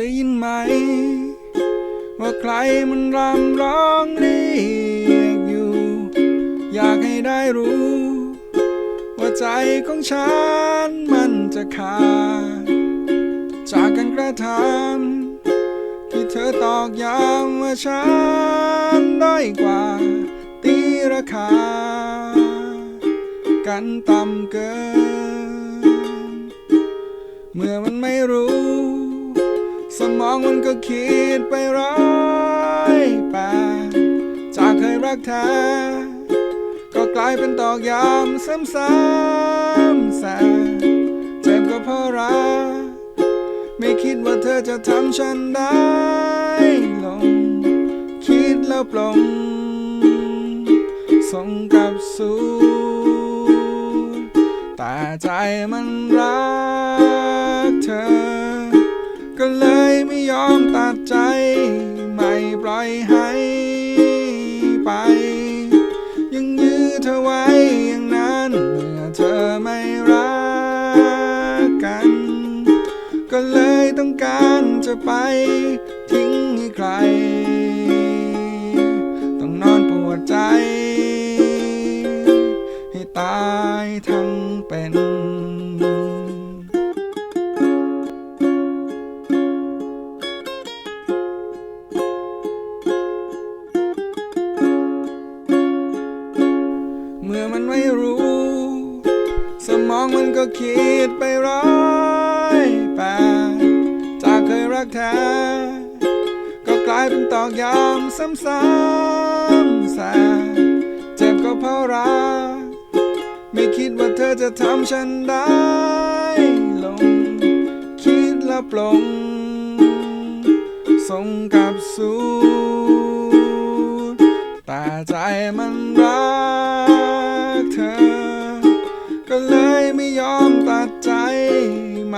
ได้ยินไหม ว่าใครมันรำร้องเรียกอยู่ อยากให้ได้รู้ ว่าใจของฉันมันจะขาดจากการกระทำที่เธอตอกย้ำว่าฉันด้อยกว่า ตีราคา กันต่ำเกิน เมื่อมันไม่รู้ สมองมันก็คิดไปร้อยแปดจากเคยรักแท้ก็กลายเป็นตอกย้ำซ้ำๆแสเจ็บก็เพราะรัก ไม่คิดว่าเธอจะทำฉันได้ลง คิดแล้วปลงส่งกลับสู่แต่ใจมันรักเธอ ก็เลยไม่ยอมตัดใจ ไม่ปล่อยให้ไป ยังยื้อเธอไว้อย่างนั้นเมื่อเธอไม่รักกัน ก็เลยต้องการจะไปทิ้งให้ใคร มื่อมันไม่รู้ สมองมันก็คิดไปร้อยแปดจากเคยรักแท้ก็กลายเป็นตอกย้ำซ้ำๆแสบเจ็บก็เพราะรัก ไม่คิดว่าเธอจะทำฉันได้ลง คิดแล้วปลงส่งกลับสู่แต่ใจมันรัก ไ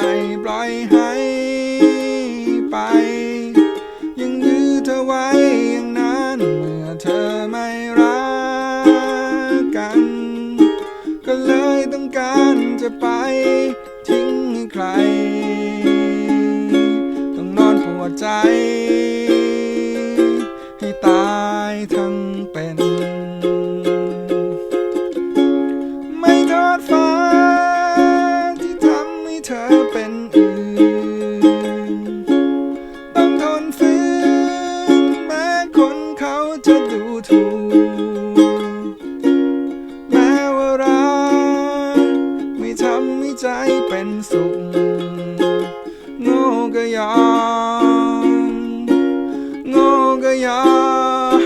ก็ยอม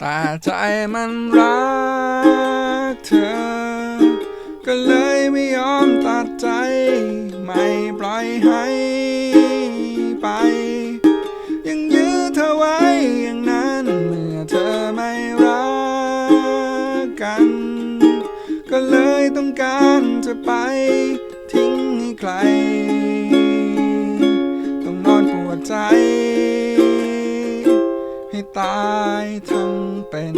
แต่ใจมันรักเธอ ก็เลยไม่ยอมตัดใจ ไม่ปล่อยให้ ต้องการจะไปทิ้งให้ใคร ต้องนอนปวดใจ ให้ตายทั้งเป็น